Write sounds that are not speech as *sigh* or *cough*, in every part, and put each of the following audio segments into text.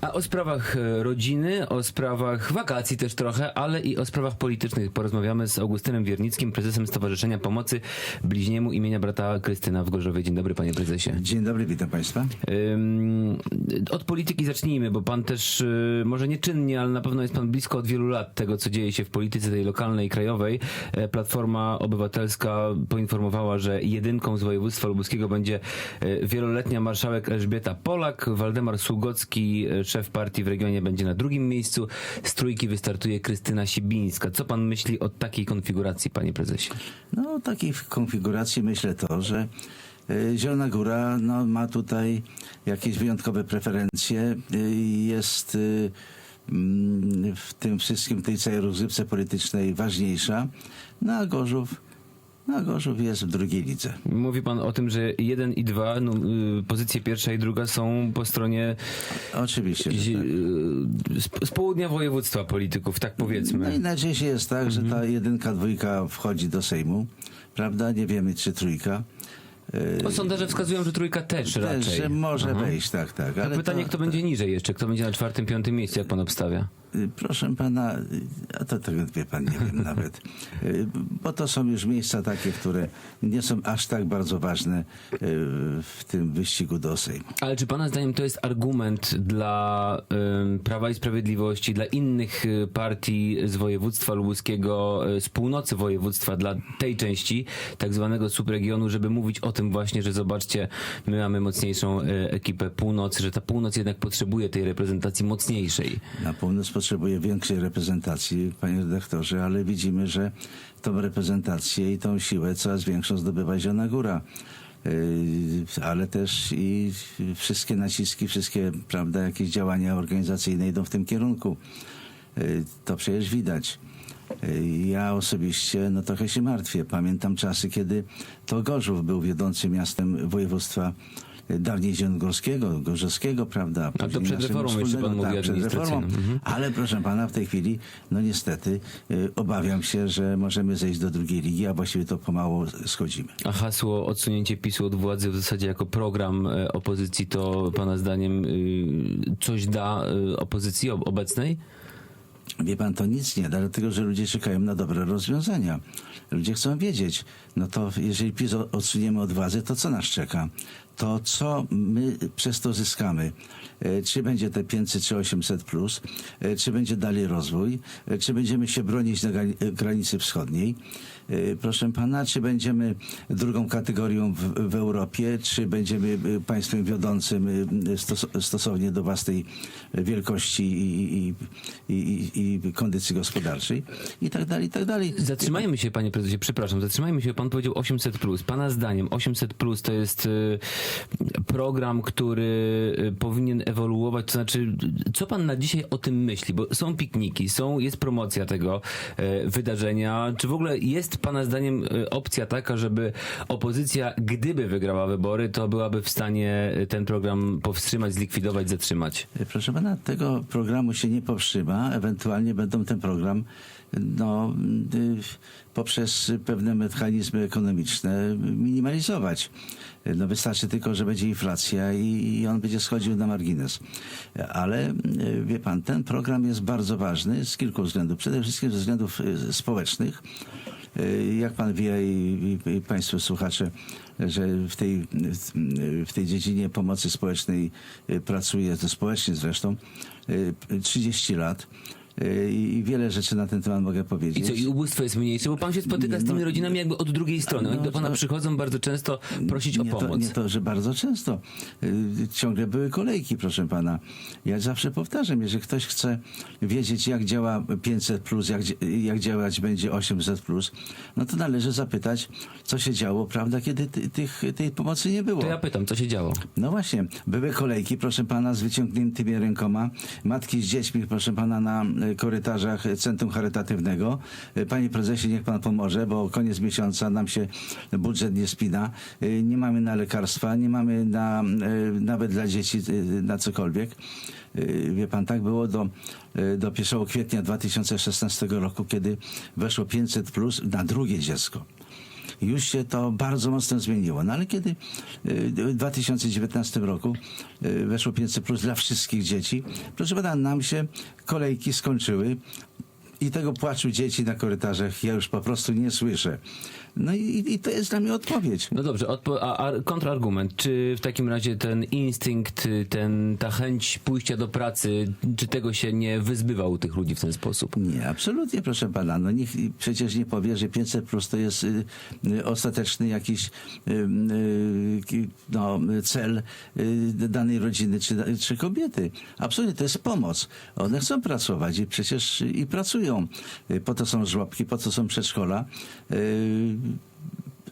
A o sprawach e, rodziny, o sprawach wakacji też trochę, ale i o sprawach politycznych porozmawiamy z Augustynem Wiernickim, prezesem Stowarzyszenia Pomocy Bliźniemu imienia brata Krystyna w Gorzowie. Dzień dobry, panie prezesie. Dzień dobry, witam Państwa. Od polityki zacznijmy, bo pan też, y, może nieczynnie, ale na pewno jest pan blisko od wielu lat tego, co dzieje się w polityce tej lokalnej, krajowej. E, Platforma Obywatelska poinformowała, że jedynką z województwa lubuskiego będzie e, wieloletnia marszałek Elżbieta Polak. Waldemar Sługocki, szef partii w regionie, będzie na drugim miejscu. Z trójki wystartuje Krystyna Sibińska. Co pan myśli o takiej konfiguracji, panie prezesie? No, o takiej konfiguracji myślę to, że y, Zielona Góra no, ma tutaj jakieś wyjątkowe preferencje. y, Jest y, mm, w tym wszystkim, tej całej rozgrywce politycznej ważniejsza. No a Gorzów, no, Gorzów jest w drugiej lidze. Mówi pan o tym, że jeden i dwa, no, y, pozycje pierwsza i druga są po stronie Oczywiście. Że zi- tak. y, z, z południa województwa polityków, tak No i powiedzmy. najczęściej jest tak, że Mhm. ta jedynka, dwójka wchodzi do Sejmu, prawda? Nie wiemy, czy trójka. Y, No, sondaże wskazują, że trójka też, Też, raczej. że może Aha. wejść, tak, tak. A Ale pytanie, to- kto będzie niżej jeszcze? Kto będzie na czwartym, piątym miejscu, jak pan obstawia? Y, Proszę pana, y, a to tego wie pan, nie wiem *laughs* nawet. Y, Bo to są już miejsca takie, które nie są aż tak bardzo ważne w tym wyścigu do Sejmu. Ale czy pana zdaniem to jest argument dla Prawa i Sprawiedliwości, dla innych partii z województwa lubuskiego, z północy województwa, dla tej części tak zwanego subregionu, żeby mówić o tym właśnie, że zobaczcie, my mamy mocniejszą y, ekipę północy, że ta północ jednak potrzebuje tej reprezentacji mocniejszej. Na północ potrzebuje większej reprezentacji, panie redaktorze, ale widzimy, że tą reprezentację i tą siłę coraz większą zdobywa Zielona Góra. Y, Ale też i wszystkie naciski, wszystkie, prawda, jakieś działania organizacyjne idą w tym kierunku. Y, To przecież widać. Ja osobiście no trochę się martwię. Pamiętam czasy, kiedy to Gorzów był wiodącym miastem województwa y, dawniej zielonogórskiego, gorzowskiego, prawda? to później przed reformą jeszcze pan mówi tak, przed reformą. Mhm. Ale proszę pana, w tej chwili, no niestety, y, obawiam się, że możemy zejść do drugiej ligi, a właściwie to pomału schodzimy. A hasło odsunięcie PiSu od władzy w zasadzie jako program e, opozycji to pana zdaniem y, coś da y, opozycji ob- obecnej? Wie pan, to nic nie da, dlatego że ludzie czekają na dobre rozwiązania. Ludzie chcą wiedzieć, no to jeżeli PiS odsuniemy od władzy, to co nas czeka? To co my przez to zyskamy? E, Czy będzie te 500 czy 800 plus? E, Czy będzie dalej rozwój? E, Czy będziemy się bronić na grani- granicy wschodniej? Proszę pana, czy będziemy drugą kategorią w, w Europie? Czy będziemy państwem wiodącym stos, stosownie do własnej wielkości i, i, i, i, kondycji gospodarczej? I tak dalej, i tak dalej. Zatrzymajmy się, panie prezesie, przepraszam, zatrzymajmy się. Pan powiedział 800. Pana zdaniem 800 to jest y, program, który y, powinien ewoluować. To znaczy, co pan na dzisiaj o tym myśli? Bo są pikniki, są, jest promocja tego y, wydarzenia. Czy w ogóle jest pana zdaniem y, opcja taka, żeby opozycja, gdyby wygrała wybory, to byłaby w stanie ten program powstrzymać, zlikwidować, zatrzymać? Proszę pana, tego programu się nie powstrzyma. Ewentualnie będą ten program no, y, poprzez pewne mechanizmy ekonomiczne minimalizować. No wystarczy tylko, że będzie inflacja i, on będzie schodził na margines. Ale y, wie pan, ten program jest bardzo ważny z kilku względów. Przede wszystkim ze względów y, społecznych. Jak pan wie i, i, i państwo słuchacze, że w tej, w tej dziedzinie pomocy społecznej pracuję, to społecznie zresztą, y, 30 lat i wiele rzeczy na ten temat mogę I powiedzieć. co, i ubóstwo jest mniejsze? Bo pan się spotyka z tymi No, rodzinami jakby od drugiej strony. Oni no, do pana to- przychodzą bardzo często prosić o pomoc. To, nie to, że bardzo często. Y, Ciągle były kolejki, proszę pana. Ja zawsze powtarzam, jeżeli ktoś chce wiedzieć, jak działa 500, plus, jak, jak działać będzie 800, plus, no to należy zapytać, co się działo, prawda, kiedy ty, tych, tej pomocy nie było. To ja pytam, co się działo? No właśnie, były kolejki, proszę pana, z wyciągniętymi rękoma, matki z dziećmi, proszę pana, na e, korytarzach Centrum Charytatywnego. Panie prezesie, niech pan pomoże, bo koniec miesiąca nam się budżet nie spina. Nie mamy na lekarstwa, nie mamy na, e, nawet dla dzieci e, na cokolwiek. E, Wie pan, tak było do, do 1 kwietnia 2016 roku, kiedy weszło 500 plus na drugie dziecko. Już się to bardzo mocno zmieniło. No ale kiedy y, w 2019 roku y, weszło 500 plus dla wszystkich dzieci, proszę pana, nam się kolejki skończyły i tego płaczu dzieci na korytarzach ja już po prostu nie słyszę. No i, i to jest dla mnie odpowiedź. No dobrze, odpo- a, a kontrargument. Czy w takim razie ten instynkt, ten, ta chęć pójścia do pracy, czy tego się nie wyzbywa u tych ludzi w ten sposób? Nie, absolutnie, proszę pana. No nikt przecież nie powie, że 500 plus to jest y, y, ostateczny jakiś y, y, ki- no, cel y, danej rodziny czy, czy kobiety. Absolutnie, to jest pomoc. One chcą pracować i przecież i pracują. Y, Po to są żłobki, po to są przedszkola.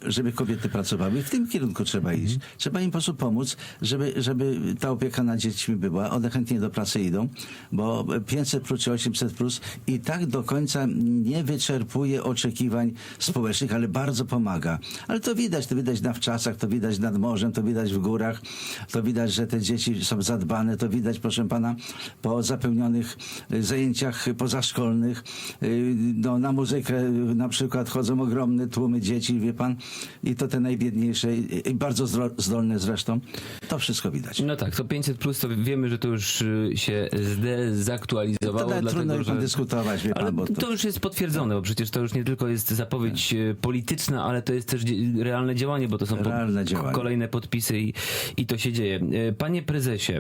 Żeby kobiety pracowały. W tym kierunku trzeba iść. Trzeba im po prostu pomóc, żeby, żeby ta opieka nad dziećmi była. One chętnie do pracy idą, bo 500 plus czy 800 plus i tak do końca nie wyczerpuje oczekiwań społecznych, ale bardzo pomaga. Ale to widać, to widać na wczasach, to widać nad morzem, to widać w górach, to widać, że te dzieci są zadbane, to widać, proszę pana, po zapełnionych y, zajęciach pozaszkolnych. Y, No, na muzykę y, na przykład chodzą ogromne tłumy dzieci, wie pan, i to te najbiedniejsze, i bardzo zdolne zresztą. To wszystko widać. No tak, to 500 plus to wiemy, że to już y, się zdezaktualizowało. To nawet dlatego, trudno że... dyskutować, wie pan, bo to... to... już jest potwierdzone, bo przecież to już nie tylko jest zapowiedź e, polityczna, ale to jest też realne działanie, bo to są po- kolejne podpisy i, i to się dzieje. E, Panie prezesie,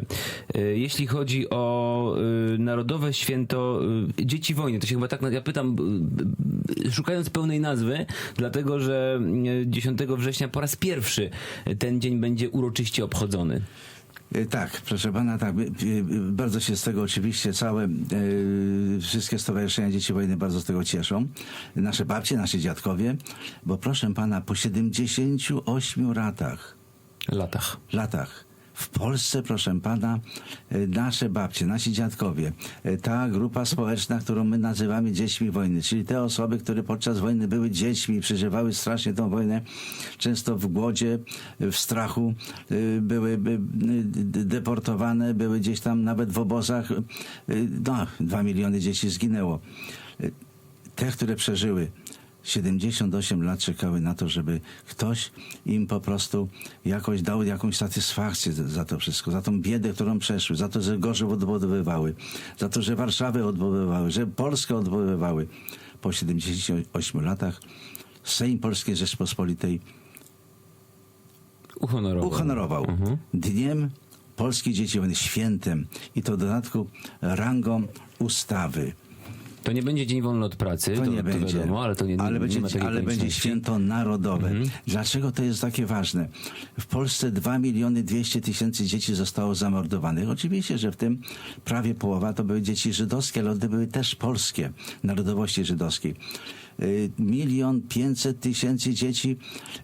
jeśli chodzi o Narodowe Święto Dzieci Wojny, to się chyba tak, ja pytam, szukając pełnej nazwy, dlatego że 10 września po raz pierwszy ten dzień będzie uroczyście obchodzony. Y, Tak, proszę pana, tak. y, y, Bardzo się z tego oczywiście całe, wszystkie stowarzyszenia Dzieci Wojny bardzo z tego cieszą. Nasze babcie, nasi dziadkowie, bo proszę pana, po 78 latach, Latach. latach w Polsce, proszę pana, y, nasze babcie, nasi dziadkowie, y, ta grupa społeczna, którą my nazywamy dziećmi wojny, czyli te osoby, które podczas wojny były dziećmi, przeżywały strasznie tą wojnę, często w głodzie, w strachu, y, były deportowane, były gdzieś tam nawet w obozach. No, dwa miliony dzieci zginęło. Te, które przeżyły, 78 lat czekały na to, żeby ktoś im po prostu jakoś dał jakąś satysfakcję za- to wszystko, za tą biedę, którą przeszły, za to, że Gorzów odbudowywały, za to, że Warszawę odbudowywały, że Polskę odbudowywały. Po 78 latach Sejm Polskiej Rzeczpospolitej Uhonorował. uhonorował Dniem Polskiej Dzieci Wojny, świętem i to w dodatku rangą ustawy. To nie będzie dzień wolny od pracy, To, to, nie to będzie. wiadomo, ale to nie, ale nie będzie, takiej ale będzie święto narodowe. Dlaczego to jest takie ważne? W Polsce 2 miliony 200 tysięcy dzieci zostało zamordowanych. Oczywiście, że w tym prawie połowa to były dzieci żydowskie, ale one były też polskie, narodowości żydowskiej. Y, Milion pięćset tysięcy dzieci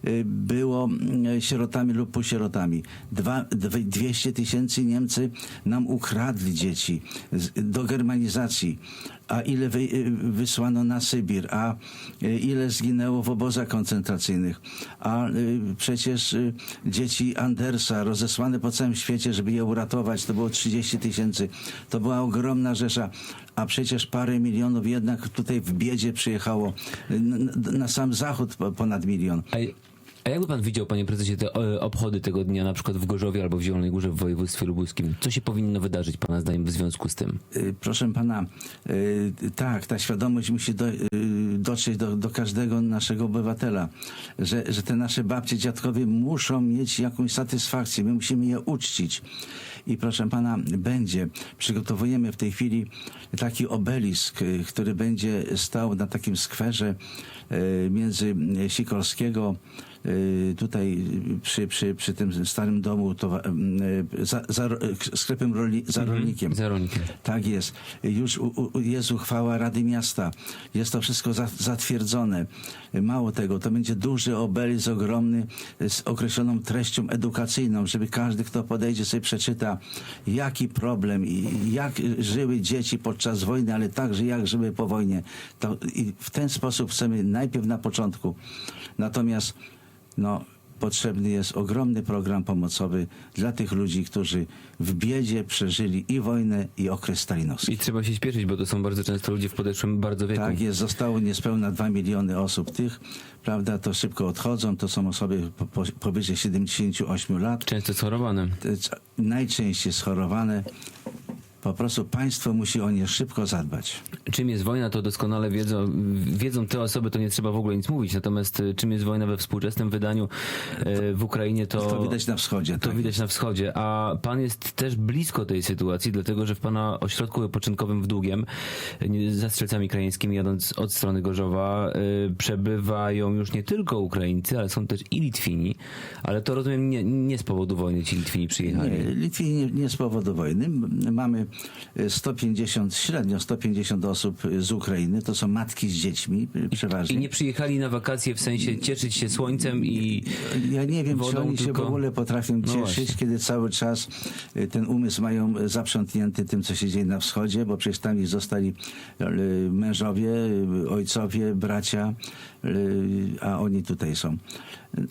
y, było mm, sierotami lub półsierotami. Dwa, dwie- 200 tysięcy Niemcy nam ukradli dzieci do germanizacji. A ile wy, y, wysłano na Sybir, a y, ile zginęło w obozach koncentracyjnych, a y, przecież dzieci Andersa rozesłane po całym świecie, żeby je uratować, to było 30 tysięcy. To była ogromna rzesza, a przecież parę milionów jednak tutaj w biedzie przyjechało. Na, na sam zachód po- ponad milion. A, jakby pan widział, panie prezesie, te e, obchody tego dnia na przykład w Gorzowie albo w Zielonej Górze w województwie lubuskim? Co się powinno wydarzyć, pana zdaniem, w związku z tym? Y, Proszę pana, y, tak, ta świadomość musi do, dotrzeć do, do każdego naszego obywatela, że, że te nasze babcie, dziadkowie muszą mieć jakąś satysfakcję, my musimy je uczcić. I proszę pana, będzie, przygotowujemy w tej chwili taki obelisk, który będzie stał na takim skwerze między Sikorskiego, tutaj przy, przy, przy tym starym domu, towa- y, za, za, sklepem roli, za rolnikiem. Za rolnikiem. Tak jest. Już u, u, jest uchwała Rady Miasta. Jest to wszystko za, zatwierdzone. Mało tego, to będzie duży obelisk ogromny z określoną treścią edukacyjną, żeby każdy, kto podejdzie, sobie przeczyta, jaki problem i jak żyły dzieci podczas wojny, ale także jak żyły po wojnie. To, I w ten sposób chcemy najpierw na początku. Natomiast no, potrzebny jest ogromny program pomocowy dla tych ludzi, którzy w biedzie przeżyli i wojnę, i okres stalinowski. I trzeba się śpieszyć, bo to są bardzo często ludzie w podeszłym bardzo wieku. Tak jest, zostało niespełna 2 miliony osób tych, prawda, to szybko odchodzą, to są osoby po, po, powyżej 78 lat, Często schorowane. najczęściej schorowane. Po prostu państwo musi o nie szybko zadbać. Czym jest wojna, to doskonale wiedzą, wiedzą te osoby, to nie trzeba w ogóle nic mówić. Natomiast y, czym jest wojna we współczesnym wydaniu y, w Ukrainie, to, To widać na wschodzie. to tak widać na wschodzie. A pan jest też blisko tej sytuacji, dlatego że w pana ośrodku wypoczynkowym w Długiem, y, za strzelcami krajeńskimi jadąc od strony Gorzowa, przebywają już nie tylko Ukraińcy, ale są też i Litwini. Ale to rozumiem nie, nie z powodu wojny ci Litwini przyjechali. Nie, Litwini nie, nie z powodu wojny. Mamy 150, średnio 150 osób z Ukrainy. To są matki z dziećmi przeważnie. I nie przyjechali na wakacje w sensie cieszyć się słońcem i Ja nie wiem, czy wodą, oni się tylko- w ogóle potrafią No cieszyć, właśnie. kiedy cały czas y, ten umysł mają zaprzątnięty tym, co się dzieje na wschodzie, bo przecież tam ich zostali y, mężowie, y, ojcowie, bracia, a oni tutaj są.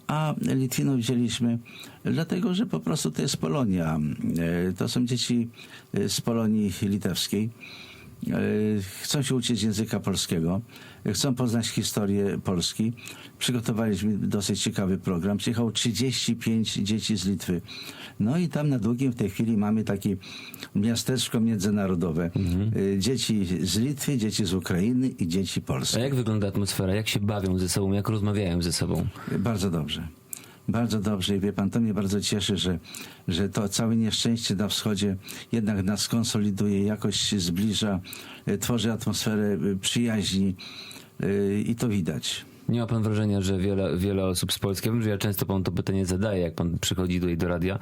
A Litwinów wzięliśmy dlatego, że po prostu to jest Polonia. Y, To są dzieci y, z Polonii litewskiej. E, chcą się uczyć języka polskiego, chcą poznać historię Polski. Przygotowaliśmy dosyć ciekawy program. Przyjechało 35 dzieci z Litwy. No i tam na długim w tej chwili mamy takie miasteczko międzynarodowe. E, Dzieci z Litwy, dzieci z Ukrainy i dzieci A polskie. jak wygląda atmosfera? Jak się bawią ze sobą? Jak rozmawiają ze sobą? Bardzo dobrze. Bardzo dobrze i wie pan, to mnie bardzo cieszy, że, że to całe nieszczęście na wschodzie jednak nas konsoliduje, jakoś się zbliża, e, tworzy atmosferę e, przyjaźni e, i to widać. Nie ma pan wrażenia, że wiele, wiele osób z Polski, ja wiem, że ja często panu to pytanie zadaję, jak pan przychodzi tutaj do radia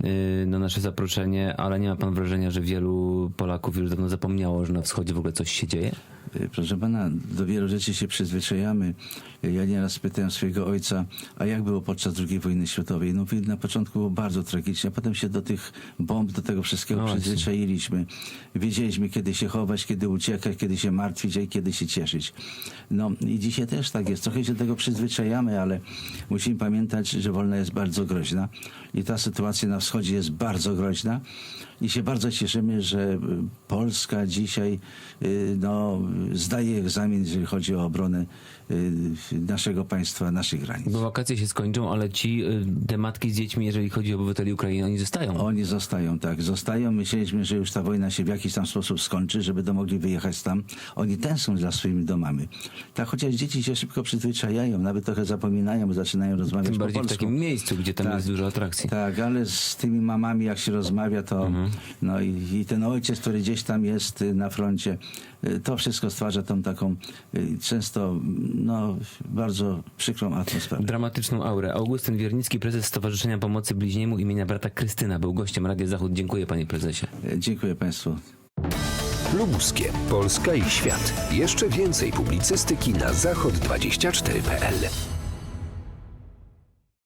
yy, na nasze zaproszenie, ale nie ma pan wrażenia, że wielu Polaków już dawno zapomniało, że na wschodzie w ogóle coś się dzieje? E, Proszę pana, do wielu rzeczy się przyzwyczajamy. E, Ja nieraz pytałem swojego ojca, a jak było podczas II wojny światowej? No na początku było bardzo tragicznie, a potem się do tych bomb, do tego wszystkiego No przyzwyczailiśmy. Wiedzieliśmy, kiedy się chować, kiedy uciekać, kiedy się martwić, a kiedy się cieszyć. No i dzisiaj też tak jest. Trochę się do tego przyzwyczajamy, ale musimy pamiętać, że wojna jest bardzo groźna i ta sytuacja na wschodzie jest bardzo groźna. I się bardzo cieszymy, że y, Polska dzisiaj y, no, zdaje egzamin, jeżeli chodzi o obronę y, naszego państwa, naszych granic. Bo wakacje się skończą, ale ci, te matki z dziećmi, jeżeli chodzi o obywateli Ukrainy, oni zostają. Oni zostają, tak, zostają. Myśleliśmy, że już ta wojna się w jakiś tam sposób skończy, żeby to mogli wyjechać tam. Oni tęsknią za swoimi domami. Tak, chociaż dzieci się szybko przyzwyczajają, nawet trochę zapominają, bo zaczynają rozmawiać Tym po bardziej w polsku. takim miejscu, gdzie tam Tak. jest dużo atrakcji. Tak, ale z tymi mamami, jak się rozmawia, to Mhm. No i, i ten ojciec, który gdzieś tam jest y, na froncie, y, to wszystko stwarza tą taką y, często no, bardzo przykrą atmosferę. Dramatyczną aurę. Augustyn Wiernicki, prezes Stowarzyszenia Pomocy Bliźniemu imienia brata Krystyna, był gościem Radia Zachód. Dziękuję panie prezesie. Dziękuję Państwu. Lubuskie, Polska i świat. Jeszcze więcej publicystyki na zachod24.pl.